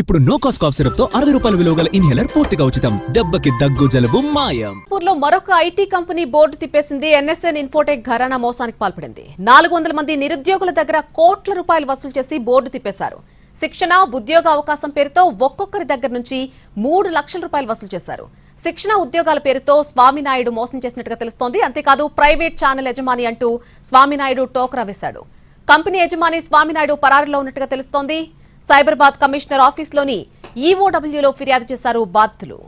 ఇప్పుడు no cost cough సిరప్తో అరవై రూపాయల విలువ గల ఇన్హేలర్ పూర్తిగా ఉచితం. దెబ్బకి దగ్గు జలుబు మాయం. పూర్లో మరొక ఐటీ కంపెనీ బోర్డు తిప్పేసింది. ఎన్ఎస్ఎన్ ఇన్ఫోటెక్ ఘరానా మోసానికి పాల్పడింది. నాలుగు వందల మంది నిరుద్యోగుల దగ్గర కోట్ల రూపాయలు వసూలు చేసి బోర్డు తిప్పేశారు. శిక్షణ ఉద్యోగ అవకాశం పేరుతో ఒక్కొక్కరి దగ్గర నుంచి మూడు లక్షల రూపాయలు వసూలు చేశారు. శిక్షణ ఉద్యోగాల పేరుతో స్వామినాయుడు మోసం చేసినట్టుగా తెలుస్తోంది. అంతేకాదు ప్రైవేట్ ఛానల్ యజమాని అంటూ స్వామినాయుడు టోకరా వేశాడు. కంపెనీ యజమాని స్వామినాయుడు పరారిలో ఉన్నట్టుగా తెలుస్తోంది. సైబరాబాద్ కమిషనర్ ఆఫీస్లోని ఈఓడబ్ల్యూలో ఫిర్యాదు చేశారు బాధితులు.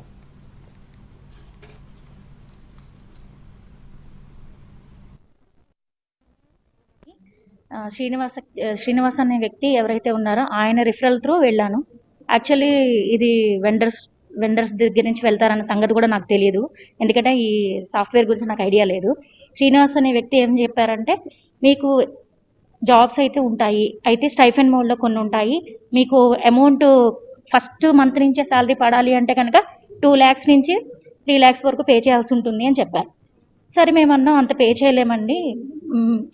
శ్రీనివాస శ్రీనివాస్ అనే వ్యక్తి ఎవరైతే ఉన్నారో ఆయన రిఫరల్ త్రూ వెళ్ళాను. యాక్చువల్లీ ఇది వెండర్స్ వెండర్స్ దగ్గర నుంచి వెళ్తారన్న సంగతి కూడా నాకు తెలియదు ఎందుకంటే ఈ సాఫ్ట్వేర్ గురించి నాకు ఐడియా లేదు. శ్రీనివాస్ అనే వ్యక్తి ఏం చెప్పారంటే మీకు జాబ్స్ అయితే ఉంటాయి. అయితే స్టైఫెన్ మోడ్లో కొన్ని ఉంటాయి. మీకు అమౌంట్ ఫస్ట్ మంత్ నుంచే శాలరీ పడాలి అంటే కనుక టూ ల్యాక్స్ నుంచి త్రీ ల్యాక్స్ వరకు పే చేయాల్సి ఉంటుంది అని చెప్పారు. సరే మేము అన్నాం అంత పే చేయలేమండి.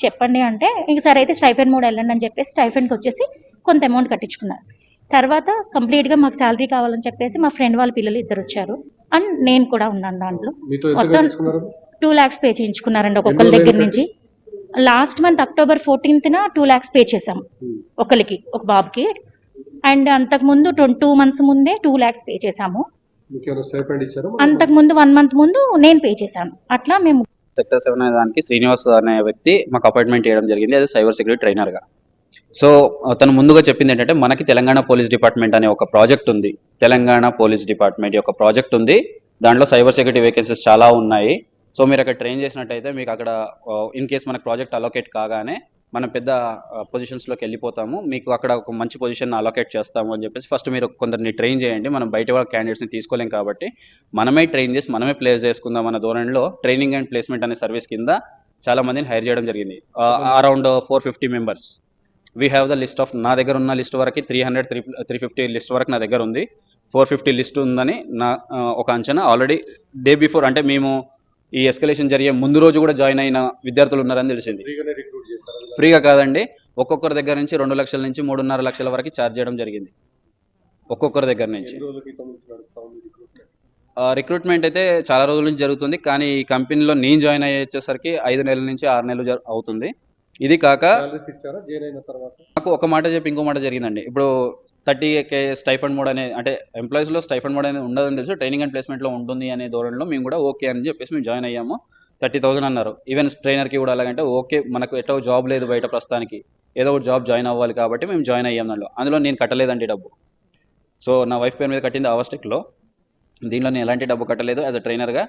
చెప్పండి అంటే ఇంక సరే అయితే స్టైఫెన్ మోడ్ వెళ్ళండి అని చెప్పేసి స్టైఫెన్కి వచ్చేసి కొంత అమౌంట్ కట్టించుకున్నారు. తర్వాత కంప్లీట్గా మాకు శాలరీ కావాలని చెప్పేసి మా ఫ్రెండ్ వాళ్ళ పిల్లలు ఇద్దరు వచ్చారు. అండ్ నేను కూడా ఉన్నాను దాంట్లో. మొత్తం టూ ల్యాక్స్ పే చేయించుకున్నారండి ఒక్కొక్కరి దగ్గర నుంచి. లాస్ట్ మంత్ అక్టోబర్ ఫోర్టీన్త్న టూ ల్యాక్స్ పే చేసాం ఒకరికి ఒక బాబుకి. అండ్ అంతకు ముందు టూ మంత్స్ ముందే టూ ల్యాక్స్ పే చేసాము మీకు ఏమైనా స్టైపెండ్ ఇచ్చారా అంతకు ముందు వన్ మంత్ ముందు నేను పే చేశాను. అట్లా మేము సెక్టర్ సెవెన్ అనే దానికి శ్రీనివాస్ అనే వ్యక్తి మాకు అపాయింట్మెంట్ చేయడం జరిగింది. అది సైబర్ సెక్యూరిటీ ట్రైనర్గా. సో తను ముందుగా చెప్పింది ఏంటంటే మనకి తెలంగాణ పోలీస్ డిపార్ట్మెంట్ అనే ఒక ప్రాజెక్ట్ ఉంది. తెలంగాణ పోలీస్ డిపార్ట్మెంట్ యొక్క ప్రాజెక్ట్ ఉంది. దాంట్లో సైబర్ సెక్యూరిటీ వేకెన్సీస్ చాలా ఉన్నాయి. సో మీరు అక్కడ ట్రైన్ చేసినట్టయితే మీకు అక్కడ ఇన్ కేస్ మనకు ప్రాజెక్ట్ అలోకేట్ కాగానే మనం పెద్ద పొజిషన్స్లోకి వెళ్ళిపోతాము. మీకు అక్కడ ఒక మంచి పొజిషన్ అలోకేట్ చేస్తాము అని చెప్పేసి ఫస్ట్ మీరు కొందరిని ట్రైన్ చేయండి. మనం బయట వాళ్ళ క్యాండిడేట్స్ని తీసుకోలేం కాబట్టి మనమే ట్రైన్ చేసి మనమే ప్లేస్ చేసుకుందాం అన్న ధోరణిలో ట్రైనింగ్ అండ్ ప్లేస్మెంట్ అనే సర్వీస్ కింద చాలా మందిని హైర్ చేయడం జరిగింది. Around four fifty members we have the list of నా దగ్గర ఉన్న లిస్ట్ వరకు three hundred three three fifty list వరకు నా దగ్గర ఉంది. ఫోర్ ఫిఫ్టీ లిస్ట్ ఉందని నా ఒక అంచనా ఆల్రెడీ డే బిఫోర్ అంటే మేము ఈ ఎస్కలేషన్ జరిగే ముందు రోజు కూడా జాయిన్ అయిన విద్యార్థులు ఉన్నారని తెలిసింది. ఫ్రీగా కాదండి ఒక్కొక్కరి దగ్గర నుంచి రెండు లక్షల నుంచి మూడున్నర లక్షల వరకు ఛార్జ్ చేయడం జరిగింది. ఒక్కొక్కరి దగ్గర నుంచి. రిక్రూట్మెంట్ అయితే చాలా రోజుల నుంచి జరుగుతుంది కానీ ఈ కంపెనీలో నేను జాయిన్ అయ్యే వచ్చేసరికి ఐదు నెలల నుంచి ఆరు నెలలు అవుతుంది. ఇది కాక నాకు ఒక మాట చెప్పి ఇంకో మాట జరిగిందండి. ఇప్పుడు థర్టీ కే స్టైఫండ్ మోడ్ అనే అంటే ఎంప్లాయీస్లో స్టైఫండ్ మోడ్ అనేది ఉండదని తెలుసు ట్రైనింగ్ అండ్ ప్లేస్మెంట్లో ఉంటుంది అనే ధోరణిలో మేము కూడా ఓకే అని చెప్పేసి మేము జాయిన్ అయ్యాము. థర్టీ థౌసండ్ అన్నారు. ఈవెన్ ట్రైనర్కి కూడా అలాగంటే ఓకే మనకు ఎట్లా జాబ్ లేదు బయట ప్రస్తుతానికి. ఏదో ఒక జాబ్ జాయిన్ అవ్వాలి కాబట్టి మేము జాయిన్ అయ్యాం దాంట్లో. అందులో నేను కట్టలేదండి డబ్బు. సో నా వైఫ్ పేరు మీద కట్టింది ఆవస్టిక్లో దీనిలో నేను ఎలాంటి డబ్బు కట్టలేదు. యాజ్ అ ట్రైనర్గా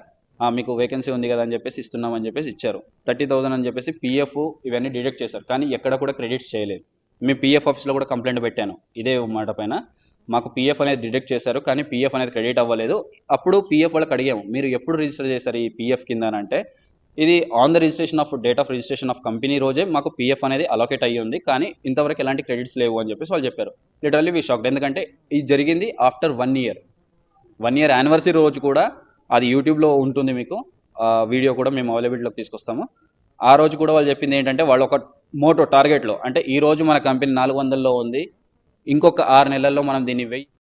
మీకు వేకెన్సీ ఉంది కదా అని చెప్పేసి ఇస్తున్నామని చెప్పేసి ఇచ్చారు. థర్టీ థౌసండ్ అని చెప్పేసి పీఎఫ్ ఇవన్నీ డిడక్ట్ చేశారు. కానీ ఎక్కడ కూడా క్రెడిట్స్ చేయలేదు. మీ పీఎఫ్ ఆఫీస్లో కూడా కంప్లైంట్ పెట్టాను. ఇదే మాట పైన. మాకు పీఎఫ్ అనేది డిడక్ట్ చేశారు కానీ పీఎఫ్ అనేది క్రెడిట్ అవ్వలేదు. అప్పుడు పీఎఫ్ వాళ్ళకి అడిగాము మీరు ఎప్పుడు రిజిస్టర్ చేశారు ఈ పీఎఫ్ కింద? అని అంటే ఇది on the registration of date of registration of company రోజే మాకు పీఎఫ్ అనేది అలోకేట్ అయ్యి ఉంది కానీ ఇంతవరకు ఎలాంటి క్రెడిట్స్ లేవు అని చెప్పేసి వాళ్ళు చెప్పారు. లిటరల్లీ వీ షాక్డ్ ఎందుకంటే ఇది జరిగింది after one year one year anniversary రోజు కూడా అది యూట్యూబ్లో ఉంటుంది మీకు. వీడియో కూడా మేము అవైలబిలిటీలోకి తీసుకొస్తాము. ఆ రోజు కూడా వాళ్ళు చెప్పింది ఏంటంటే వాళ్ళు ఒక మోటో టార్గెట్లో. అంటే ఈరోజు మన కంపెనీ నాలుగు వందల్లో ఉంది. ఇంకొక ఆరు నెలల్లో మనం దీన్ని వెయ్యి